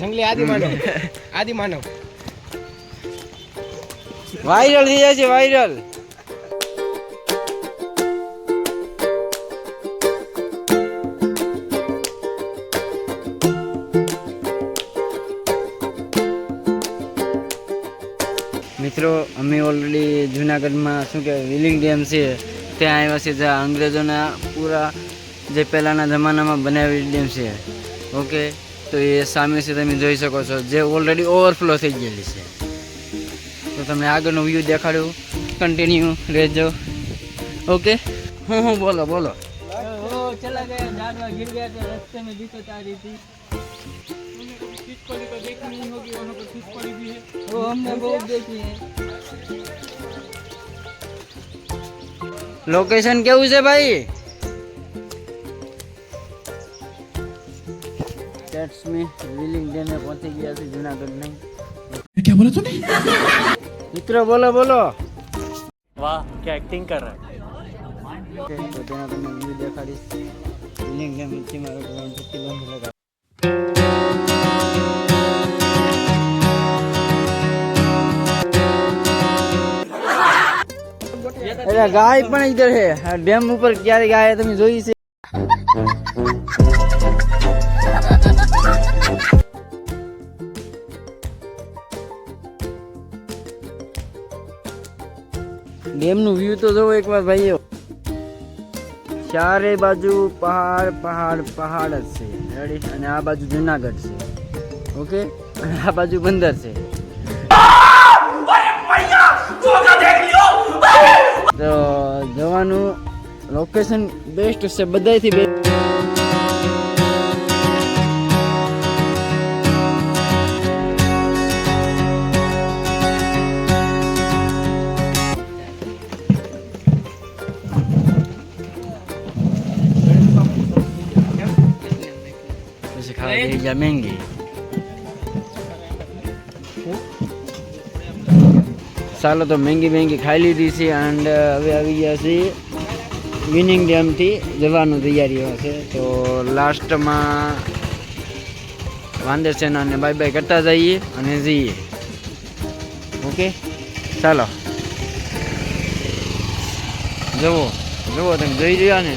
જંગલી આદિ માનવ આદિ માનવ. વાયરલ થઈ જાય છે વાયરલ. મિત્રો અમે ઓલરેડી જુનાગઢમાં શું કહેવાય વિલિંગ ડેમ છે. ત્યાં આવ્યા છે જ્યાં અંગ્રેજોના પૂરા જે પહેલાંના જમાનામાં બનાવેલી ડેમ છે. ઓકે તો એ સામે છે તમે જોઈ શકો છો જે ઓલરેડી ઓવરફ્લો થઈ ગયેલી છે. તો તમે આગળનું વ્યૂ દેખાડ્યું કન્ટિન્યુ રહેજો. ઓકે હું હું બોલો બોલો. લોકેશન કેવું છે ભાઈ? ટેટ્સ મી વિલિંગ ડેમે પહોંચી ગયા છે જુનાગઢ નહીં क्या बोला तूने મિત્રો બોલો બોલો वाह क्या एक्टिंग कर रहा है ઓકે તો તેના તમને વ્યૂ દેખાડીશ વિલિંગ ડેમ થી મારો ગ્રાઉન્ડ કિલોમીટર અરે ગાય પણ ઇધર છે આ ડેમ ઉપર ક્યારે ગાય તમે જોઈ છે ડેમનું વ્યૂ તો જોવો એકવાર ભાઈઓ. ચારે બાજુ પહાડ પહાડ પહાડ જ છે. અને આ બાજુ જુનાગઢ છે. ઓકે? અને આ બાજુ બંદર છે. તો જવાનું લોકેશન બેસ્ટ છે બધાથી બેસ્ટ પછી mengi. ચાલો તો મેંગી મેંગી ખાઈ લીધી છે એન્ડ હવે આવી ગયા છે વિનિંગ ડેમથી જવાનું તૈયારીઓ છે. તો લાસ્ટમાં વાંદર સેનાને બાય બાય કરતા જઈએ અને જઈએ. ઓકે ચાલો જુઓ જુઓ તમે જોઈ રહ્યા ને?